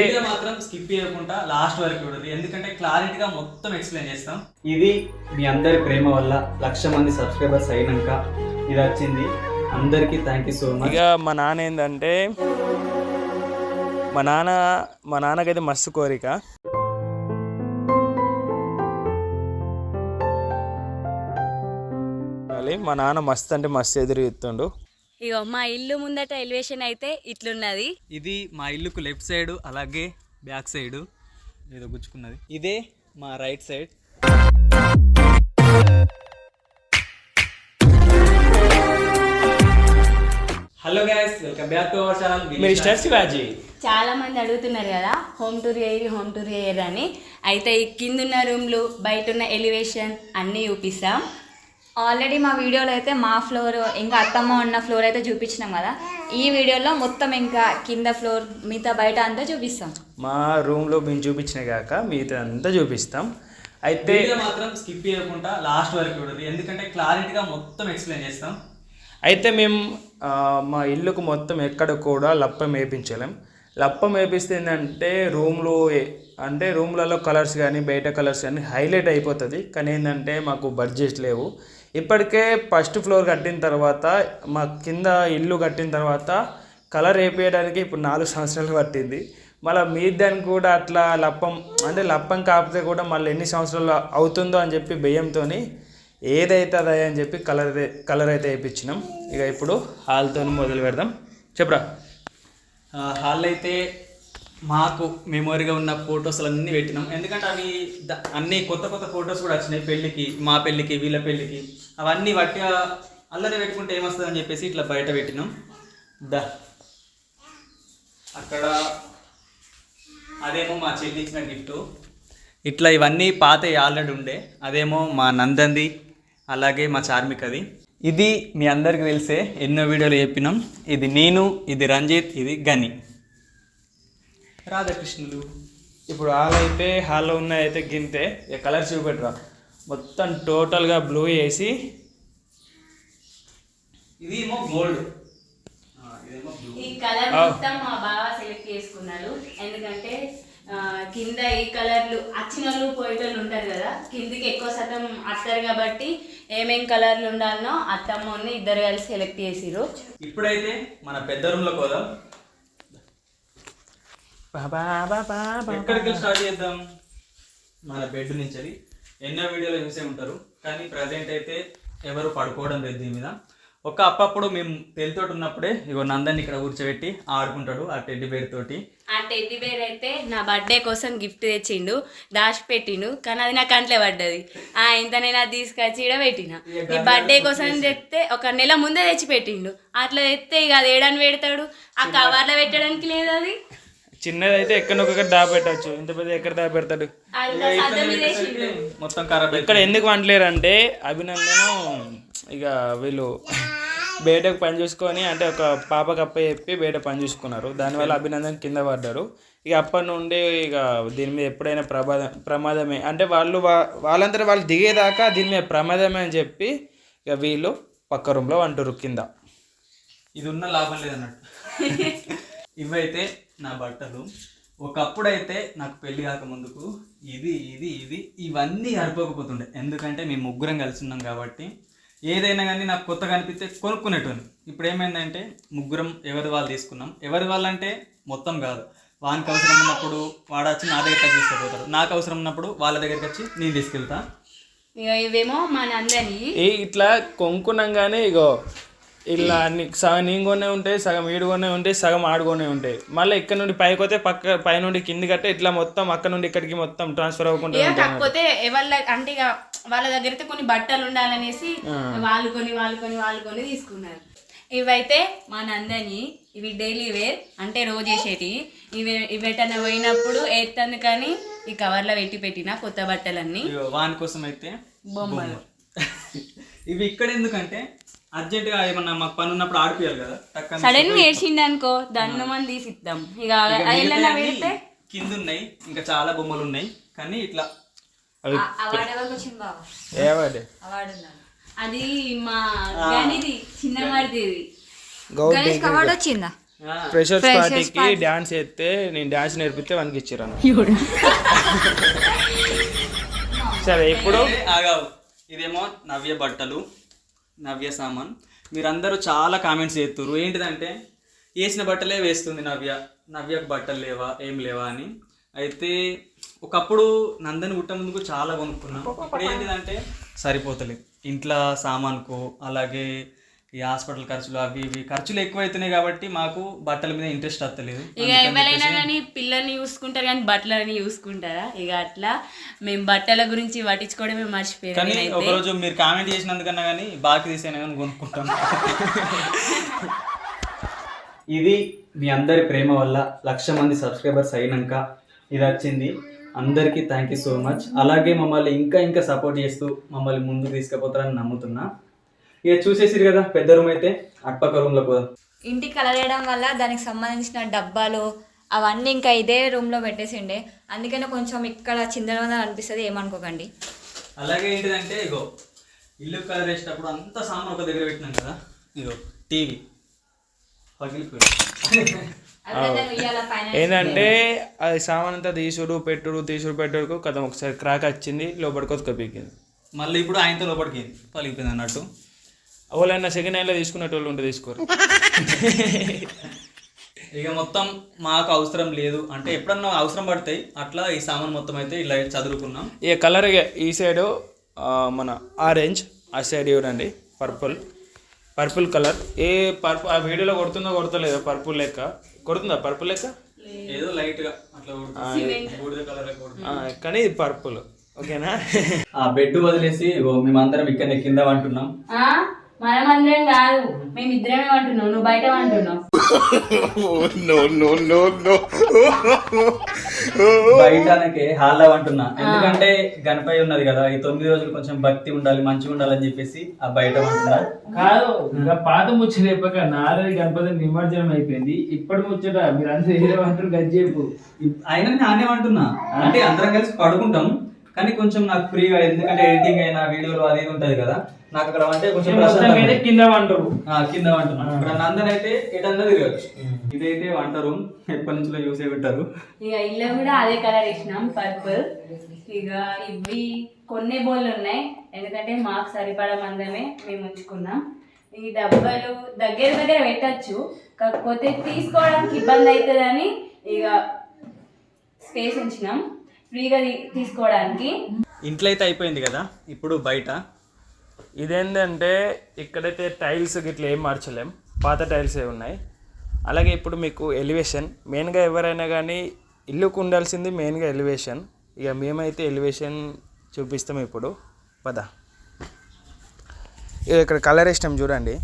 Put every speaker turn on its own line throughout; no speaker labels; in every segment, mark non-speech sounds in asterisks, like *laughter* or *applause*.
అయితే
మాత్రం స్కిప్ చేయకుండా లాస్ట్ వరకు చూడండి. ఎందుకంటే క్లారిటీగా మొత్తం ఎక్స్ప్లెయిన్ చేస్తాం. ఇది మీ అందరి ప్రేమ వల్ల లక్ష మంది సబ్స్క్రైబర్స్ అయినాక ఇది వచ్చింది. అందరికీ థ్యాంక్ యూ సో మచ్
ఇక మా నాన్న ఏంటంటే మా నాన్న మా నాన్నకైతే మస్తు కోరిక. మా నాన్న మస్తు అంటే మస్తు ఎదురు ఇస్తుండు
ఇగో మా ఇల్లు ముందట ఎలివేషన్ అయితే ఇట్లున్నది.
ఇది మా ఇల్లుకు లెఫ్ట్ సైడ్ అలాగే బ్యాక్ సైడ్. ఏదో గుచ్చుకున్నది. ఇదే మా right side. Hello guys welcome back to our channel
మీరు ఇష్టం శివాజీ
చాలా మంది అడుగుతున్నారు కదా హోమ్ టూర్ ఏరి హోమ్ టూర్ ఏరి అని. అయితే ఈ కిందున్న రూమ్లు బయట ఉన్న ఎలివేషన్ అన్నీ చూపిస్తాం.
ఆల్రెడీ మా వీడియోలో అయితే మా ఫ్లోర్ ఇంకా అత్తమ్మ ఉన్న ఫ్లోర్ అయితే చూపించినాం కదా. ఈ వీడియోలో మొత్తం ఇంకా కింద ఫ్లోర్ మిగతా బయట అంతా చూపిస్తాం.
మా రూమ్లో మేము చూపించిన కాక మిగతా అంతా చూపిస్తాం. అయితే
మాత్రం స్కిప్ చేయకుండా లాస్ట్ వరకు చూడండి. ఎందుకంటే క్లారిటీగా మొత్తం ఎక్స్ప్లెయిన్ చేస్తాం.
అయితే మేము మా ఇల్లుకు మొత్తం ఎక్కడ కూడా లప్పం వేయించలేం లప్పం వేపిస్తే ఏంటంటే రూమ్లో ఏ- అంటే రూమ్లలో కలర్స్ కానీ బయట కలర్స్ కానీ హైలైట్ అయిపోతుంది. కానీ ఏంటంటే మాకు బడ్జెట్ లేవు. ఇప్పటికే ఫస్ట్ ఫ్లోర్ కట్టిన తర్వాత మా కింద ఇల్లు కట్టిన తర్వాత కలర్ వేపేయడానికి ఇప్పుడు నాలుగు సంవత్సరాలు పట్టింది. మళ్ళీ మీ దానికి కూడా అట్లా లప్పం అంటే లప్పం కాకపోతే కూడా మళ్ళీ ఎన్ని సంవత్సరాలు అవుతుందో అని చెప్పి బియ్యంతో ఏదైతే అదే అని చెప్పి కలర్ కలర్ అయితే వేయించినాం ఇక ఇప్పుడు హాల్తో మొదలు పెడదాం. చెప్పరా.
హాల్ అయితే మాకు మెమొరీగా ఉన్న ఫొటోస్లు అన్నీ పెట్టినాం. ఎందుకంటే అవి ద- అన్ని కొత్త కొత్త ఫొటోస్ కూడా వచ్చినాయి పెళ్ళికి మా పెళ్ళికి వీళ్ళ పెళ్ళికి. అవన్నీ వట్టిగా అల్లరి పెట్టుకుంటే ఏమొస్తుందని చెప్పేసి ఇట్లా బయట పెట్టినాం. ద. అక్కడ అదేమో మా చెల్లి ఇచ్చిన గిఫ్ట్. ఇట్లా ఇవన్నీ పాత ఆల్రెడీ ఉండే. అదేమో మా నందంది అలాగే మా చార్మికది. ఇది మీ అందరికి తెలిసే ఎన్నో వీడియోలు చెప్పినాం. ఇది నేను ఇది రంజిత్ ఇది గని. రాధాకృష్ణులు.
ఇప్పుడు హాల్ అయితే హాల్లో ఉన్న అయితే గింతే. ఇక కలర్ చూపెట్టరా. మొత్తం టోటల్గా బ్లూ వేసి
ఇది ఏమో గోల్డ్ ఇదేమో బ్లూ.
ఈ కలర్. మొత్తం మా బావ సెలెక్ట్ చేసుకున్నాడు. ఎందుకంటే కింద ఈ కలర్లు వచ్చిన వాళ్ళు పోయేటోళ్ళు ఉంటారు కదా కిందికి ఎక్కువ శాతం వస్తారు కాబట్టి ఏమేం కలర్లు ఉండాలనో అత్తమ్మని ఇద్దరు కలిసి సెలెక్ట్ చేసిరు
ఇప్పుడైతే మన పెద్ద రూమ్లోకి పోదాం. ఎక్కడికి స్టార్ట్ చేద్దాం? మన బెడ్ నుంచి అది ఎన్నో వీడియోలు చూసే ఉంటారు కానీ ప్రజెంట్ అయితే ఎవరు పడుకోవడం లేదు దీని మీద. ఒక అప్పప్పుడు మేము తెలితోటి ఉన్నప్పుడే ఇగో నందని ఇక్కడ కూర్చోబెట్టి ఆడుకుంటాడు ఆ టెడ్డి బేర్ తోటి.
ఆ టెడ్డీ బేర్ అయితే నా బర్త్డే కోసం గిఫ్ట్ తెచ్చిండు దాచి పెట్టిండు కానీ అది నా కంట్లో పడ్డది. ఆ ఇంత నేను అది తీసుకొచ్చి ఈడ పెట్టిన. నీ బర్త్డే కోసం తెస్తే ఒక నెల ముందే తెచ్చి పెట్టిండు అట్లా తెస్తే ఇక అది ఏడని పెడతాడు ఆ కవర్లో పెట్టడానికి లేదు అది.
చిన్నది అయితే ఎక్కడొక్కడ దా పెట్టచ్చు ఇంత పెద్ద ఎక్కడ దా పెడతాడు?
మొత్తం ఖరాబ్
ఇక్కడ ఎందుకు వంటలేరు అంటే అభినందను ఇక వీళ్ళు బయటకు పని చూసుకొని అంటే ఒక పాపకి అప్ప చెప్పి బయట పని చూసుకున్నారు. దానివల్ల అభినందన్ కింద పడ్డారు. ఇక అప్పటి నుండి ఇక దీని మీద ఎప్పుడైనా ప్రమాదం ప్రమాదమే. అంటే వాళ్ళు వా- వాళ్ళంతా వాళ్ళు దిగేదాకా దీని మీద ప్రమాదమే అని చెప్పి ఇక వీళ్ళు పక్క రూమ్లో వంటారు కింద.
ఇది ఉన్న లాభం లేదన్నట్టు. *laughs* ఇవైతే నా బట్టలు. ఒకప్పుడైతే నాకు పెళ్ళి కాక ముందుకు ఇది ఇది ఇది ఇవన్నీ సరిపోకపోతుండే. ఎందుకంటే మేము ముగ్గురం కలిసి ఉన్నాం కాబట్టి. ఏదైనా కానీ నాకు కొత్తగా అనిపిస్తే కొనుక్కునేటోని. ఇప్పుడు ఏమైందంటే ముగ్గురం ఎవరి వాళ్ళు తీసుకున్నాం. ఎవరి వాళ్ళంటే మొత్తం కాదు. వానికి అవసరం ఉన్నప్పుడు వాడు వచ్చి నా దగ్గరికి తీసుకుపోతాడు. నాకు అవసరం ఉన్నప్పుడు వాళ్ళ దగ్గరికి వచ్చి నేను తీసుకెళ్తా.
ఇక ఇవేమో మా నందని
ఏ ఇట్లా ఇగో ఇలా సగం నీగొనే ఉంటాయి సగం ఈడుగొనే ఉంటాయి సగం ఆడుగొనే ఉంటాయి. మళ్ళీ ఇక్కడ నుండి పైకి పోతే పక్క పై నుండి కింది కట్టే ఇట్లా మొత్తం అక్కడ నుండి ఇక్కడికి మొత్తం ట్రాన్స్ఫర్ అవ్వకుండా
కాకపోతే ఎవరి అంటే వాళ్ళ దగ్గర అయితే కొన్ని బట్టలు ఉండాలనేసి వాళ్ళు కొని వాళ్ళు కొని వాళ్ళు కొని తీసుకున్నారు. ఇవైతే మా నందని ఇవి డైలీ వేర్ అంటే రోజు వేసేటి ఇవి ఇవి ఎటన్నా పోయినప్పుడు వేస్తుంది కానీ ఈ కవర్లో పెట్టి పెట్టిన కొత్త బట్టలన్నీ.
వాని కోసం అయితే
బొమ్మలు.
ఇవి ఇక్కడ ఎందుకంటే అర్జెంటుగా ఏమన్నా మాకు పని ఉన్నప్పుడు ఆడిపోయాలి కదా. టక్కన
సడన్ అనుకో దాన్ని మనం తీసి ఇద్దాం ఇక పెడితే?
కింద ఉన్నాయి ఇంకా చాలా బొమ్మలు ఉన్నాయి. కానీ ఇట్లా
అవి
అవార్డు ఎవరికి వచ్చింది బాబా
ఏవాడే
అవార్డు? ఉండాలి
అది మా గనిది చిన్న మరిది
గౌడ్
గణేష్ అవార్డు వచ్చిందా?
ఫ్రెషర్స్ పార్టీకి డాన్స్ చేస్తే నేను డాన్స్ నేర్పిస్తే వానికి ఇచ్చిరాను సరే ఇప్పుడు
ఆగావు. ఇదేమో నవ్య బట్టలు. నవ్య సామాన్. మీరందరూ చాలా కామెంట్స్ చేస్తున్నారు ఏంటిదంటే వేసిన బట్టలే వేస్తుంది నవ్య. నవ్యకు బట్టలు లేవా? ఏం లేవా? అని. అయితే ఒకప్పుడు నందని పుట్ట ముందుకు చాలా కొనుక్కున్నాం. ఇప్పుడు ఏంటిదంటే సరిపోతలేదు. ఇంట్లో సామాన్కు అలాగే ఈ హాస్పిటల్ ఖర్చులు అవి ఇవి ఖర్చులు ఎక్కువైతున్నాయి కాబట్టి మాకు బట్టల మీద ఇంట్రెస్ట్ వస్తలేదు
ఇక ఎవరైనా కానీ పిల్లల్ని చూసుకుంటారు కానీ బట్టలని చూసుకుంటారా? ఇక అట్లా మేము బట్టల గురించి పట్టించుకోవడమే మర్చిపోయాం
కానీ ఒకరోజు మీరు కామెంట్ చేసినందుకన్నా కానీ బాగా తీసేనా కానీ కొనుక్కుంటాం. *laughs* ఇది మీ అందరి ప్రేమ వల్ల లక్ష మంది సబ్స్క్రైబర్స్ అయినాక ఇది వచ్చింది. అందరికీ థ్యాంక్ యూ సో మచ్ అలాగే మమ్మల్ని ఇంకా ఇంకా సపోర్ట్ చేస్తూ మమ్మల్ని ముందుకు తీసుకుపోతారని నమ్ముతున్నా. ఇక చూసేసిరు కదా పెద్ద రూమ్ అయితే. అట్పక్క రూమ్లో పోదాం.
ఇంటికి కలర్ వేయడం వల్ల దానికి సంబంధించిన డబ్బాలు అవన్నీ ఇంకా ఇదే రూమ్లో పెట్టేసిండే. అందుకనే కొంచెం ఇక్కడ చిందరవందర అనిపిస్తుంది ఏమనుకోకండి.
అలాగే ఏంటిదంటే ఇగో ఇల్లు కలర్ వేసేటప్పుడు అంత సామాన్ ఒక దగ్గర పెట్టినాం కదా. ఇగో టీవీ.
ఏంటంటే అది సామాన్ అంతా తీసుడు పెట్టుడు తీసుడు పెట్టుడు కథ ఒకసారి క్రాక్ వచ్చింది లోపలికి ఒక పీకింది.
మళ్ళీ ఇప్పుడు ఆయనతో లోపలికి పలిగిపోయింది అన్నట్టు.
ఎవరైనా సెకండ్ హ్యాండ్లో తీసుకునేటోళ్ళు ఉంటే తీసుకోరు.
ఇక మొత్తం మాకు అవసరం లేదు. అంటే ఎప్పుడన్నా అవసరం పడతాయి. అట్లా ఈ సామాన్ మొత్తం అయితే ఇలా చదువుకున్నాం
ఇక కలర్ ఈ సైడ్ మన ఆరెంజ్ ఆ సైడ్ చూడండి పర్పుల్ పర్పుల్ కలర్ ఏ పర్పుల్ ఆ వీడియోలో కొడుతుందో కొడతలేదో పర్పుల్ లెక్క? కొడుతుందా పర్పుల్ లెక్క?
ఏదో లైట్గా అట్లా కొడుతుంది. బూడిద కలర్ కొడుతుంది.
ఆ, కానీ ఇది పర్పుల్ ఓకేనా?
ఆ బెడ్ వదిలేసి మేమందరం ఇక్కడ కింద అంటున్నాం
కాదు. మేము ఇద్దరమే అంటున్నాం. నువ్వు బయట అంటున్నావు. *laughs* *laughs*
బయటనకే హాల్లో అంటున్నా. ఎందుకంటే గణపతి ఉన్నది కదా ఈ తొమ్మిది రోజులు కొంచెం భక్తి ఉండాలి మంచిగా ఉండాలని చెప్పేసి ఆ బయట అంటున్నా.
కాదు ఇంకా పాత ముచ్చట చెప్పక నాలుగు గణపతి నిమజ్జనం అయిపోయింది. ఇప్పటి ముచ్చట మీరు అందరూ ఏమంటారు గజ్జేపు
అయినా నానే అంటున్నా. అంటే అందరం కలిసి పడుకుంటాం కానీ కొంచెం నాకు ఫ్రీగా ఎందుకంటే ఎడిటింగ్ అయినా వీడియోలు అది ఉంటది కదా. నాకు అక్కడ అంటే కొంచెం ప్రశాంతంగా.
కింద వంటరు
ఆ, కింద వంటున్నాం ఇక్కడ నందన్ అయితే ఎటన్నా తిరగచ్చు ఇదైతే వంట రూమ్. ఎప్పటి నుంచో చూసే ఉంటారు
ఇక ఇల్లు కూడా అదే కలర్ వేసినాం పర్పుల్ ఇక ఇవి కొన్ని బోళ్ళు ఉన్నాయి. ఎందుకంటే మాకు సరిపడా మందమే మేము ఉంచుకున్నాం. ఈ డబ్బాలు దగ్గర దగ్గర పెట్టచ్చు. కాకపోతే తీసుకోవడానికి ఇబ్బంది అవుతుందని ఇక స్పేస్ ఉంచినాం. ఫ్రీగా తీసుకోవడానికి.
ఇంట్లో అయితే అయిపోయింది కదా? ఇప్పుడు బయట.
ఇదేంటంటే ఇక్కడైతే టైల్స్ గిట్ల ఏం మార్చలేం. పాత టైల్స్ ఏ ఉన్నాయి. అలాగే ఇప్పుడు మీకు ఎలివేషన్. మెయిన్గా ఎవరైనా కానీ ఇల్లుకు ఉండాల్సింది మెయిన్గా ఎలివేషన్. ఇక మేమైతే ఎలివేషన్ చూపిస్తాం ఇప్పుడు. పద. ఇక ఇక్కడ కలర్ వేసినాం చూడండి.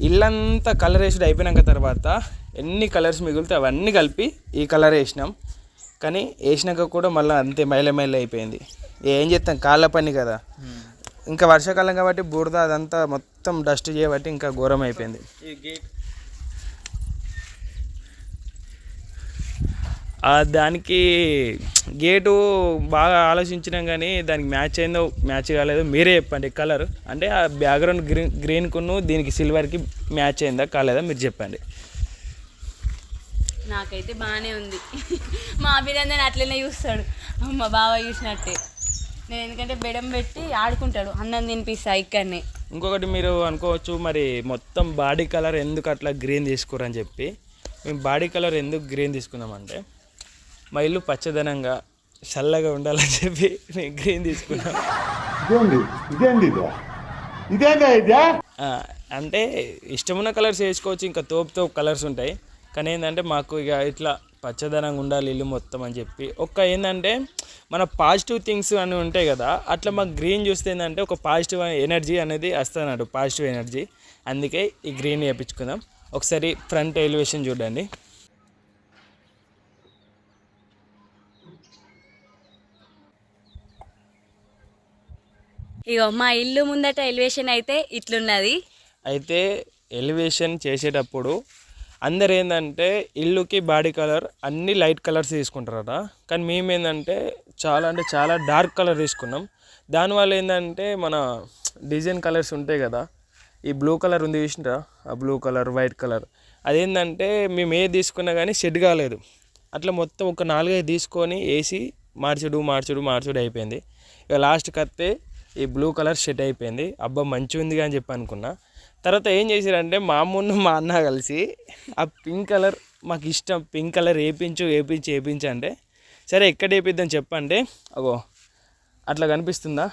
ఇల్లంతా కలర్ వేసుడు అయిపోయినాక తర్వాత ఎన్ని కలర్స్ మిగులుతాయి అవన్నీ కలిపి ఈ కలర్ వేసినాం. కానీ వేసినాక కూడా మళ్ళీ అంతే మైల మైల అయిపోయింది ఏం చేస్తాం? కాళ్ళ పని కదా. ఇంకా వర్షాకాలం కాబట్టి బురద అదంతా మొత్తం డస్ట్ చేయబట్టి ఇంకా ఘోరం అయిపోయింది
ఈ గేట్.
ఆ దానికి గేటు బాగా ఆలోచించినాం కానీ దానికి మ్యాచ్ అయిందో మ్యాచ్ కాలేదో మీరే చెప్పండి కలర్. అంటే ఆ బ్యాక్గ్రౌండ్ గ్రీన్ గ్రీన్కును దీనికి సిల్వర్కి మ్యాచ్ అయిందా కాలేదా మీరు చెప్పండి.
నాకైతే బాగానే ఉంది. *laughs* మా అభినందన్ అట్లనే చూస్తాడు. మా బావ చూసినట్టే. నేను ఎందుకంటే బెడం పెట్టి ఆడుకుంటాడు. అన్నం తినిపిస్తా ఇక్కడనే.
ఇంకొకటి మీరు అనుకోవచ్చు మరి మొత్తం బాడీ కలర్ ఎందుకు అట్లా గ్రీన్ తీసుకురని చెప్పి. మేము బాడీ కలర్ ఎందుకు గ్రీన్ తీసుకున్నామంటే మా ఇల్లు పచ్చదనంగా చల్లగా ఉండాలని చెప్పి మేము గ్రీన్ తీసుకున్నాం.
ఇదేంది? ఇదేంది ఇదే? ఇదేందా ఇదే?
ఆ, అంటే ఇష్టమున్న కలర్స్ వేసుకోవచ్చు ఇంకా తోపు తోపు కలర్స్ ఉంటాయి. కానీ ఏంటంటే మాకు ఇక ఇట్లా పచ్చదనంగా ఉండాలి ఇల్లు మొత్తం అని చెప్పి. ఒక్క ఏంటంటే మన పాజిటివ్ థింగ్స్ అని ఉంటాయి కదా అట్లా మాకు గ్రీన్ చూస్తే ఏంటంటే ఒక పాజిటివ్ ఎనర్జీ అనేది వస్తుంది పాజిటివ్ ఎనర్జీ అందుకే ఈ గ్రీన్ వేయించుకుందాం. ఒకసారి ఫ్రంట్ ఎలివేషన్ చూడండి.
ఇగో మా ఇల్లు ముందట ఎలివేషన్ అయితే ఇట్లున్నది.
అయితే ఎలివేషన్ చేసేటప్పుడు అందరు ఏంటంటే ఇల్లుకి బాడీ కలర్ అన్ని లైట్ కలర్స్ తీసుకుంటారట. కానీ మేము ఏంటంటే చాలా అంటే చాలా డార్క్ కలర్ తీసుకున్నాం. దానివల్ల ఏంటంటే మన డిజైన్ కలర్స్ ఉంటాయి కదా ఈ బ్లూ కలర్ ఉంది చూసినరా? ఆ బ్లూ కలర్ వైట్ కలర్. అదేంటంటే మేము ఏది తీసుకున్నా కానీ షెడ్ కాలేదు. అట్లా మొత్తం ఒక నాలుగైదు తీసుకొని వేసి మార్చుడు మార్చుడు మార్చుడు అయిపోయింది. ఇక లాస్ట్కి వస్తే ఈ బ్లూ కలర్ షెడ్ అయిపోయింది. అబ్బా మంచిగా ఉంది అని చెప్పి అనుకున్నా. తర్వాత ఏం చేశారంటే మా అమ్మును మా అన్న కలిసి ఆ పింక్ కలర్ మాకు ఇష్టం పింక్ కలర్ వేపించు వేపించి వేపించు అంటే సరే ఎక్కడ వేపిద్దాం చెప్పంటే అగో అట్లా కనిపిస్తుందా?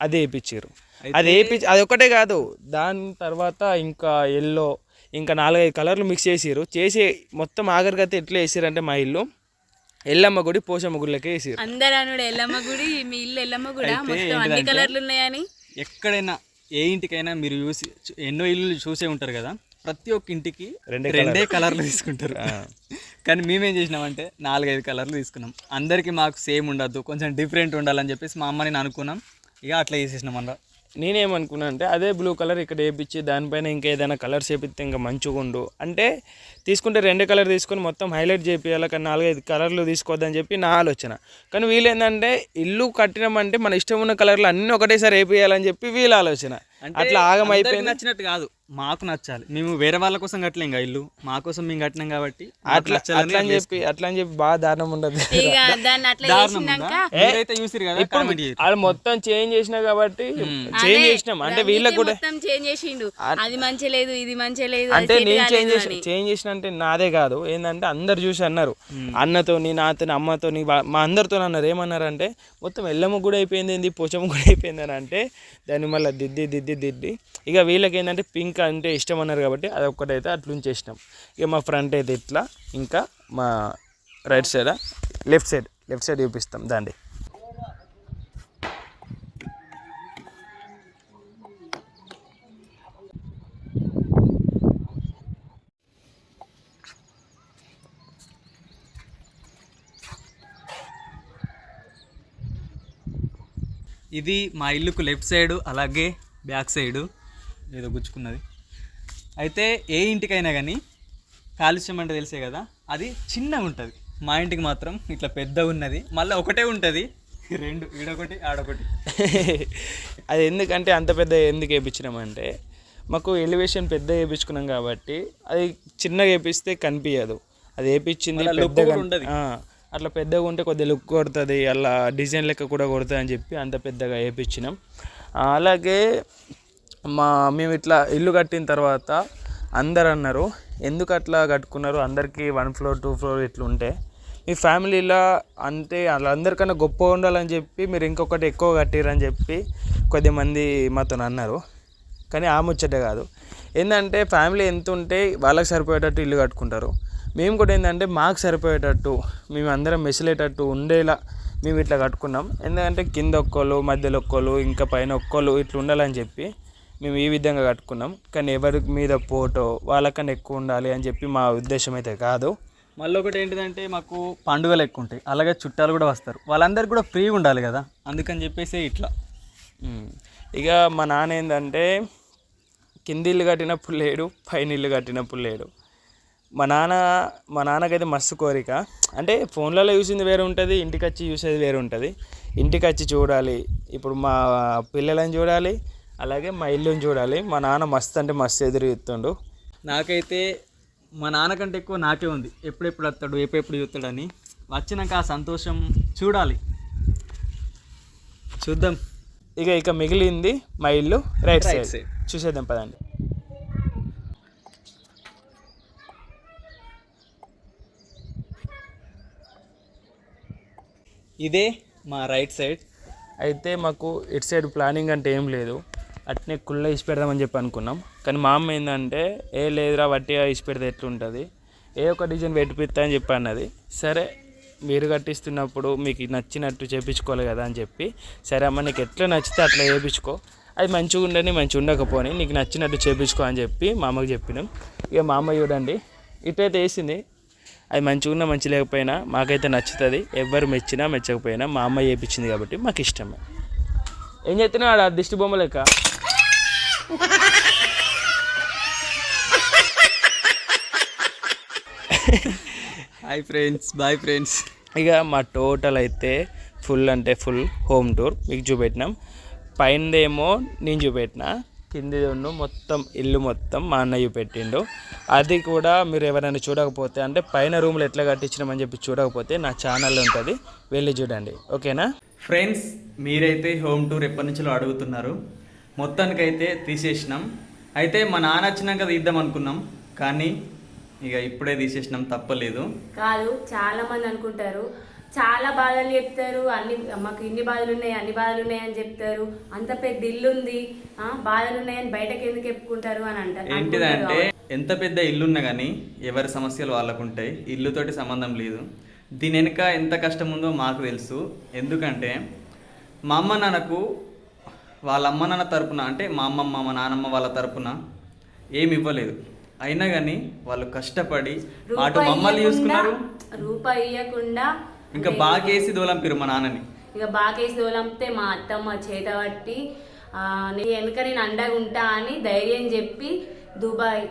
అదే వేయించారు అది వేయించి అది ఒకటే కాదు దాని తర్వాత ఇంకా ఎల్లో ఇంకా నాలుగైదు కలర్లు మిక్స్ చేసిర్రు. చేసి మొత్తం ఆఖరికి అయితే ఎట్లా వేసారంటే మా ఇల్లు ఎల్లమ్మ గుడి పోషమ్మ గుడిలకే వేసారు
అందరు ఎల్లమ్మ గుడి మీ ఇల్లు ఎల్లమ్మ గుడి? మొత్తం అన్ని కలర్లు ఉన్నాయని?
ఎక్కడైనా ఏ ఇంటికైనా మీరు చూసి ఎన్నో ఇల్లు చూసే ఉంటారు కదా ప్రతి ఒక్క ఇంటికి
రెండే
రెండే కలర్లు. తీసుకుంటారు. కానీ మేమేం చేసినామంటే నాలుగైదు కలర్లు తీసుకున్నాం. అందరికీ మాకు సేమ్ ఉండద్దు కొంచెం డిఫరెంట్ ఉండాలని చెప్పేసి మా అమ్మ నేను అనుకున్నాం. ఇక అట్లా చేసేసినాం అన్న.
నేనేమనుకున్నా అంటే అదే బ్లూ కలర్ ఇక్కడ వేయించి దానిపైన ఇంకా ఏదైనా కలర్స్ వేపిస్తే ఇంకా మంచిగా ఉండు. అంటే తీసుకుంటే రెండు కలర్ తీసుకొని మొత్తం హైలైట్ చేపియాలి కానీ నాలుగైదు కలర్లు తీసుకోవద్దని చెప్పి నా ఆలోచన. కానీ వీళ్ళు ఏంటంటే ఇల్లు కట్టినామంటే మన ఇష్టం ఉన్న కలర్లు అన్నీ ఒకటేసారి వేపియాలని చెప్పి వీళ్ళ ఆలోచన. అట్లా ఆగం
అందరికీ
అయిపోయింది
నచ్చినట్టు కాదు. మాకు నచ్చాలి. మేము వేరే వాళ్ళ కోసం కట్టలేం కదా ఇల్లు. మా కోసం మేము కట్టినాం కాబట్టి
అట్లా అట్లా అని చెప్పి అట్లా అని చెప్పి బాగా దారుణం ఉండదు.
ఇక దాన్ని అట్లా
దారుణం
చేసినాక
ఉందా? మీరైతే చూసిరు కదా కామెంట్ చేయరు
వాళ్ళు మొత్తం చేంజ్ చేసినా కాబట్టి చేంజ్ చేసినాం. అంటే వీళ్ళకి కూడా
మొత్తం చేంజ్ చేసిండు. అది మంచి లేదు ఇది మంచి లేదు
అంటే నేను చేంజ్ చేసిన చేంజ్ చేసిన అంటే నాదే కాదు. ఏంటంటే అందరు చూసి అన్నారు. అన్నతోని నాతోని అమ్మతోని వా- మా అందరితో అన్నారు. ఏమన్నారంటే మొత్తం ఎల్లమ్మ కూడా అయిపోయింది ఏంది పోచమ్మ కూడా అయిపోయింది అని అంటే దాన్ని మళ్ళీ దిద్ది దిద్ది దిద్ది. ఇక వీళ్ళకి ఏంటంటే పింక్ ఇంకా అంటే ఇష్టం అన్నారు కాబట్టి అది ఒక్కటైతే అట్లా ఉంచేసినాం ఇక మా ఫ్రంట్ అయితే ఇట్లా ఇంకా మా right side left side left side చూపిస్తాం. దాండి
ఇది మా ఇల్లుకు లెఫ్ట్ సైడ్ అలాగే బ్యాక్ సైడు. ఏదో గుచ్చుకున్నది. అయితే ఏ ఇంటికైనా కానీ కాలుష్యం అంటే తెలిసే కదా అది చిన్నగా ఉంటుంది. మా ఇంటికి మాత్రం ఇట్లా పెద్ద ఉన్నది మళ్ళీ ఒకటే ఉంటుంది. రెండు ఈడొకటి ఆడొకటి. *laughs*
అది ఎందుకంటే అంత పెద్ద ఎందుకు వేయించినామంటే మాకు ఎలివేషన్ పెద్ద వేయించుకున్నాం కాబట్టి అది చిన్నగా వేపిస్తే కనిపించదు అది వేయించింది పెద్దగా అట్లా పెద్దగా ఉంటే కొద్దిగా లుక్ కొడుతుంది అలా డిజైన్ లెక్క కూడా కొడుతుంది అని చెప్పి అంత పెద్దగా వేయించినాం అలాగే మా మేము ఇట్లా ఇల్లు కట్టిన తర్వాత అందరు అన్నారు ఎందుకు అట్లా కట్టుకున్నారు? అందరికీ వన్ ఫ్లోర్ టూ ఫ్లోర్ ఇట్లా ఉంటే మీ ఫ్యామిలీలో అంటే అందరికన్నా గొప్ప ఉండాలని చెప్పి మీరు ఇంకొకటి ఎక్కువ కట్టిరని చెప్పి కొద్దిమంది మాతో అన్నారు. కానీ ఆ ముచ్చటే కాదు. ఏంటంటే ఫ్యామిలీ ఎంత ఉంటే వాళ్ళకి సరిపోయేటట్టు ఇల్లు కట్టుకుంటారు. మేము కూడా ఏంటంటే మాకు సరిపోయేటట్టు మేము అందరం మెసిలేటట్టు ఉండేలా మేము ఇట్లా కట్టుకున్నాం. ఎందుకంటే కింద ఒక్కళ్ళు మధ్యలో ఒక్కళ్ళు ఇంకా పైన ఒక్కళ్ళు ఇట్లా ఉండాలని చెప్పి మేము ఈ విధంగా కట్టుకున్నాం. కానీ ఎవరి మీద ఫోటో వాళ్ళకన్నా ఎక్కువ ఉండాలి అని చెప్పి మా ఉద్దేశం అయితే కాదు.
మళ్ళీ ఒకటి ఏంటిదంటే మాకు పండుగలు ఎక్కువ ఉంటాయి. అలాగే చుట్టాలు కూడా వస్తారు. వాళ్ళందరికీ కూడా ఫ్రీగా ఉండాలి కదా. అందుకని చెప్పేసి ఇట్లా.
ఇక మా నాన్న ఏంటంటే కింది ఇల్లు కట్టినప్పుడు లేడు పైన ఇల్లు కట్టినప్పుడు లేడు. మా నాన్న మా నాన్నకైతే మస్తు కోరిక. అంటే ఫోన్లలో చూసింది వేరే ఉంటుంది ఇంటికి వచ్చి చూసేది వేరే ఉంటుంది. ఇంటికి వచ్చి చూడాలి. ఇప్పుడు మా పిల్లలని చూడాలి అలాగే మా ఇల్లుని చూడాలి. మా నాన్న మస్తు అంటే మస్తు ఎదురు చూస్తుండు
నాకైతే మా నాన్నకంటే ఎక్కువ నాకే ఉంది. ఎప్పుడెప్పుడు వస్తాడు ఎప్పుడెప్పుడు చూస్తాడని. వచ్చినాక ఆ సంతోషం చూడాలి. చూద్దాం.
ఇక ఇక మిగిలింది మా ఇల్లు. Right side. చూసేద్దాం పదండి.
ఇదే మా రైట్ సైడ్.
అయితే మాకు ఇటు సైడ్ ప్లానింగ్ అంటే ఏం లేదు. అట్నే కుళ్ళ ఇసి పెడదామని చెప్పి అనుకున్నాం. కానీ మా అమ్మ ఏంటంటే ఏ లేదురా వట్టిగా ఇసి పెడితే ఎట్లుంటుంది? ఏ ఒక డిజైన్ పెట్టిపిస్తా అని చెప్పి అన్నది. సరే మీరు కట్టిస్తున్నప్పుడు మీకు నచ్చినట్టు చేపించుకోవాలి కదా అని చెప్పి సరే అమ్మ నీకు ఎట్లా నచ్చితే అట్లా చేయించుకో అది మంచిగా ఉండని మంచిగా ఉండకపోని నీకు నచ్చినట్టు చేపించుకో అని చెప్పి మా అమ్మకి చెప్పినాం. ఇక మా అమ్మ చూడండి ఇటైతే వేసింది. అది మంచిగా ఉన్నా మంచి లేకపోయినా మాకైతే నచ్చుతుంది. ఎవరు మెచ్చినా మెచ్చకపోయినా మా అమ్మ చేయించింది కాబట్టి మాకు ఇష్టమే ఏం చెప్తున్నా ఆడ దిష్టి బొమ్మ లెక్క?
Hi friends boy friends.
ఇక మా టోటల్ అయితే ఫుల్ అంటే ఫుల్ హోమ్ టూర్ మీకు చూపెట్టినాం. పైనదేమో నేను చూపెట్టిన. కింది ఉన్న మొత్తం ఇల్లు మొత్తం మా అన్నయ్య పెట్టిండు అది కూడా మీరు ఎవరైనా చూడకపోతే అంటే పైన రూమ్లు ఎట్లా కట్టించినామని చెప్పి చూడకపోతే నా ఛానల్ ఉంటుంది. వెళ్ళి చూడండి. ఓకేనా?
ఫ్రెండ్స్ మీరైతే హోమ్ టూర్ ఎప్పటి నుంచో అడుగుతున్నారు? మొత్తానికైతే తీసేసినాం. అయితే మా నాన్న వచ్చినాక తీద్దాం అనుకున్నాం కానీ ఇక ఇప్పుడే తీసేసినాం తప్పలేదు.
కాదు చాలా మంది అనుకుంటారు చాలా బాధలు చెప్తారు అన్ని మాకు ఇన్ని బాధలు ఉన్నాయి అన్ని బాధలు ఉన్నాయి అని చెప్తారు. అంత పెద్ద ఇల్లు ఉంది బాధలు ఉన్నాయని బయటకు ఎందుకు చెప్పుకుంటారు అని అంటారు
ఏంటిదంటే ఎంత పెద్ద ఇల్లున్నా కానీ ఎవరి సమస్యలు వాళ్ళకు ఉంటాయి ఇల్లుతోటి సంబంధం లేదు. దీని వెనుక ఎంత కష్టం ఉందో మాకు తెలుసు. ఎందుకంటే మా అమ్మ నాన్నకు వాళ్ళ అమ్మ నాన్న తరపున అంటే మా అమ్మమ్మ మా నాన్నమ్మ వాళ్ళ తరపున ఏమి ఇవ్వలేదు. అయినా కానీ వాళ్ళు కష్టపడి అటు మమ్మల్ని చూసుకున్నారు.
రూపాయి ఇవ్వకుండా
ఇంకా బాగేసి దూలంపిరు మా నాన్నని.
ఇక బాకేసి దోలంపితే మా అత్తమ్మ చేత పట్టి వెనక నేను అండగా ఉంటా అని ధైర్యం చెప్పి దుబాయ్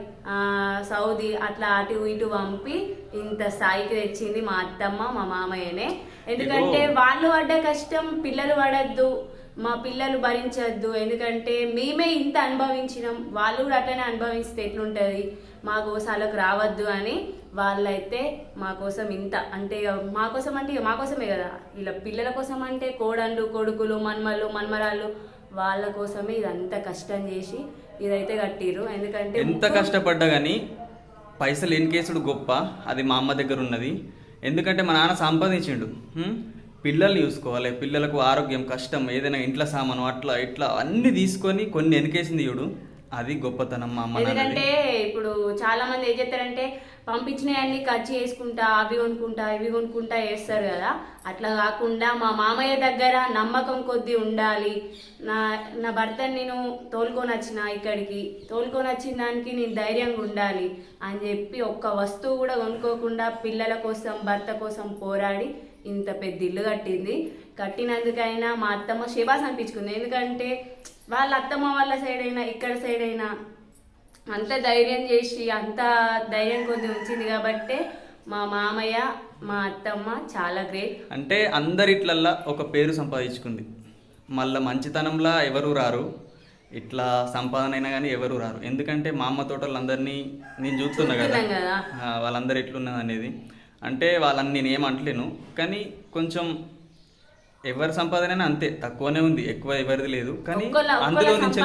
సౌదీ అట్లా అటు ఇటు పంపి ఇంత స్థాయికి తెచ్చింది మా అత్తమ్మ మా మామయ్యనే. ఎందుకంటే వాళ్ళు పడ్డ కష్టం పిల్లలు పడద్దు. మా పిల్లలు భరించద్దు ఎందుకంటే మేమే ఇంత అనుభవించినాం. వాళ్ళు కూడా అట్లనే అనుభవిస్తే ఎట్లుంటుంది? మా కోసాలకు రావద్దు అని వాళ్ళైతే మా కోసం ఇంత అంటే మా కోసం అంటే మా కోసమే కదా. ఇలా పిల్లల కోసం అంటే కోడళ్ళు కొడుకులు మన్మలు మన్మరాళ్ళు వాళ్ళ కోసమే ఇదంతా కష్టం చేసి ఇదైతే కట్టిర్రు. ఎందుకంటే
ఎంత కష్టపడ్డా కానీ పైసలు ఎన్కేసుడు గొప్ప అది మా అమ్మ దగ్గర ఉన్నది. ఎందుకంటే మా నాన్న సంపాదించిండు? పిల్లల్ని చూసుకోవాలి పిల్లలకు ఆరోగ్యం కష్టం ఏదైనా ఇంట్లో సామాను అట్లా ఇట్లా అన్ని తీసుకొని కొన్ని వెనకేసింది చూడు. అది గొప్పతనం మా అమ్మ
ఎందుకంటే ఇప్పుడు చాలా మంది ఏం చేస్తారంటే పంపించినవన్నీ ఖర్చు చేసుకుంటా అవి కొనుక్కుంటా ఇవి కొనుక్కుంటా వేస్తారు కదా. అట్లా కాకుండా మా మామయ్య దగ్గర నమ్మకం కొద్ది ఉండాలి. నా నా భర్తని నేను తోలుకొని వచ్చిన ఇక్కడికి తోలుకొని వచ్చిన దానికి నేను ధైర్యంగా ఉండాలి అని చెప్పి ఒక్క వస్తువు కూడా కొనుక్కోకుండా పిల్లల కోసం భర్త కోసం పోరాడి ఇంత పెద్ద ఇల్లు కట్టింది. కట్టినందుకైనా మా అత్తమ్మ శివాస్ అనిపించుకుంది. ఎందుకంటే వాళ్ళ అత్తమ్మ వాళ్ళ సైడ్ అయినా ఇక్కడ సైడ్ అయినా అంత ధైర్యం చేసి అంత ధైర్యం కొద్ది ఉంచింది కాబట్టే మా మామయ్య మా అత్తమ్మ చాలా గ్రేట్
అంటే అందరిట్లల్లా ఒక పేరు సంపాదించుకుంది. మళ్ళీ మంచితనంలా ఎవరు రారు. ఇట్లా సంపాదన అయినా కానీ ఎవరు రారు. ఎందుకంటే మా అమ్మ తోటలందరినీ నేను చూస్తున్నా కదా. వాళ్ళందరూ ఎట్లున్నది అనేది అంటే వాళ్ళని నేను ఏం అంటలేను కానీ కొంచెం ఎవరి సంపాదన అయినా అంతే తక్కువనే ఉంది ఎక్కువ ఎవరిది లేదు. కానీ అందులో నుంచి.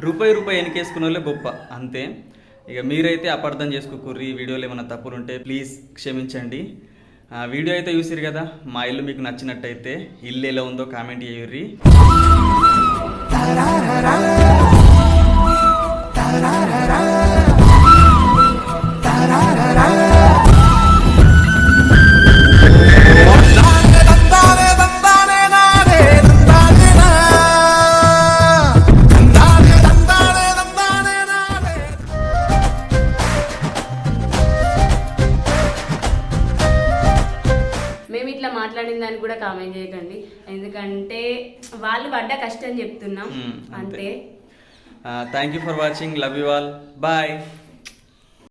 రూపాయి రూపాయి ఎనికేసుకున్న వాళ్ళే గొప్ప అంతే. ఇక మీరైతే అపార్థం చేసుకోకూర్రి వీడియోలో ఏమైనా తప్పులు ఉంటే ప్లీజ్ క్షమించండి. ఆ, వీడియో అయితే చూసిరు కదా మా ఇల్లు మీకు నచ్చినట్టయితే ఇల్లు ఎలా ఉందో కామెంట్ చేయుర్రి.
పడ్డ కష్టం చెప్తున్నాం. అంతే.
Thank you for watching love you all bye